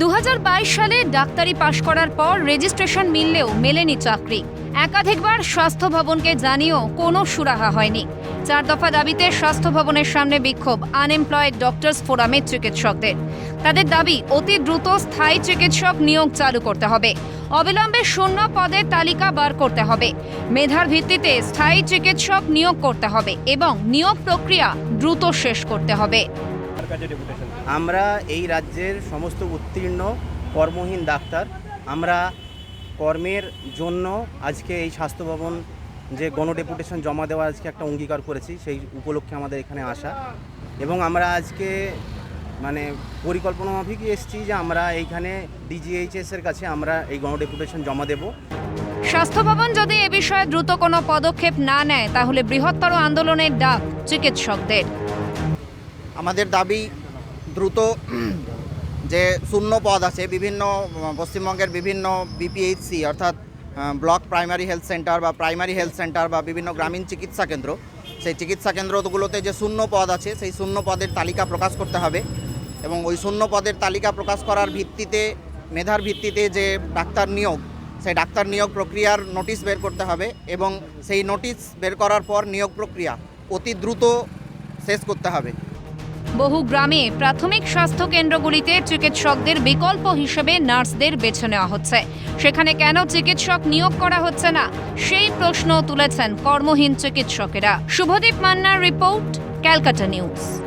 দু হাজার বাইশ সালে ডাক্তারি পাশ করার পর রেজিস্ট্রেশন মিললেও মেলেনি চাকরি। একাধিকবার স্বাস্থ্য ভবনকে জানিয়েও কোনো সুরাহা হয়নি। চার দফা দাবিতে স্বাস্থ্য ভবনের সামনে বিক্ষোভ আনএমপ্লয়েড ডক্টরস ফোরামের চিকিৎসকদের। তাদের দাবি, অতি দ্রুত স্থায়ী চিকিৎসক নিয়োগ চালু করতে হবে। অবিলম্বে শূন্য পদের তালিকা বার করতে হবে। মেধার ভিত্তিতে স্থায়ী চিকিৎসক নিয়োগ করতে হবে এবং নিয়োগ প্রক্রিয়া দ্রুত শেষ করতে হবে। আমরা এই রাজ্যের সমস্ত উত্তীর্ণ কর্মহীন ডাক্তার। আমরা কর্মের জন্য আজকে এই স্বাস্থ্য ভবন যে গণ ডেপুটেশন জমা দেওয়া আজকে একটা অঙ্গীকার করেছি সেই উপলক্ষে আমাদের এখানে আসা। এবং আমরা আজকে মানে পরিকল্পনা মাফিকই এসেছি যে আমরা এইখানে ডিজিএইচএস এর কাছে আমরা এই গণ ডেপুটেশন জমা দেবো। স্বাস্থ্য ভবন যদি এ বিষয়ে দ্রুত কোনো পদক্ষেপ না নেয় তাহলে বৃহত্তর আন্দোলনের ডাক চিকিৎসকদের। আমাদের দাবি দ্রুত যে শূন্য পদ আছে, বিভিন্ন, পশ্চিমবঙ্গের বিভিন্ন বিপিএইচসি অর্থাৎ ব্লক প্রাইমারি হেলথ সেন্টার বা প্রাইমারি হেলথ সেন্টার বা বিভিন্ন গ্রামীণ চিকিৎসা কেন্দ্র, সেই চিকিৎসা কেন্দ্রগুলোতে যে শূন্য পদ আছে, সেই শূন্য পদের তালিকা প্রকাশ করতে হবে এবং ওই শূন্য পদের তালিকা প্রকাশ করার ভিত্তিতে, মেধার ভিত্তিতে যে ডাক্তার নিয়োগ, সেই ডাক্তার নিয়োগ প্রক্রিয়ার নোটিশ বের করতে হবে এবং সেই নোটিশ বের করার পর নিয়োগ প্রক্রিয়া অতি দ্রুত শেষ করতে হবে। বহু গ্রামে প্রাথমিক স্বাস্থ্য কেন্দ্রগুলিতে চিকিৎসকদের বিকল্প হিসেবে নার্সদের বেছে নেওয়া হচ্ছে। সেখানে কেন চিকিৎসক নিয়োগ করা হচ্ছে না? সেই প্রশ্ন তুলেছেন কর্মহীন চিকিৎসকেরা। শুভদীপ মান্নার রিপোর্ট, ক্যালকাটা নিউজ।